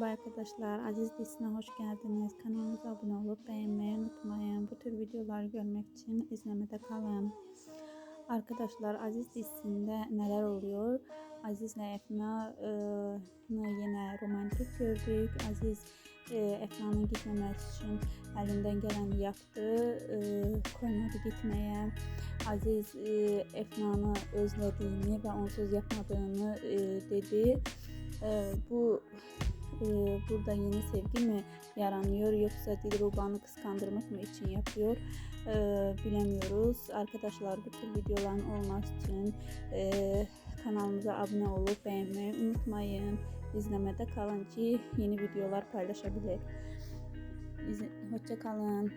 Merhaba arkadaşlar, Aziz dizisine hoş geldiniz. Kanalımıza abone olup beğenmeyi unutmayın. Bu tür videoları görmek için izlemede kalın. Arkadaşlar Aziz dizisinde neler oluyor? Aziz ile Efna'nı yine romantik gördük. Aziz e, Efna'nın gitmemesi için elinden geleni yaptı. E, koymadı gitmeye. Aziz e, Efna'nı özlediğini ve onsuz yapmadığını e, dedi. E, bu e, burada yeni sevgi mi yaranıyor yoksa Dilruba'nı kıskandırmak mı için yapıyor e, bilemiyoruz. Arkadaşlar bu tür videoların olması için e, kanalımıza abone olup beğenmeyi unutmayın. İzlemede kalın ki yeni videolar paylaşabilir. İzle- Hoşça kalın.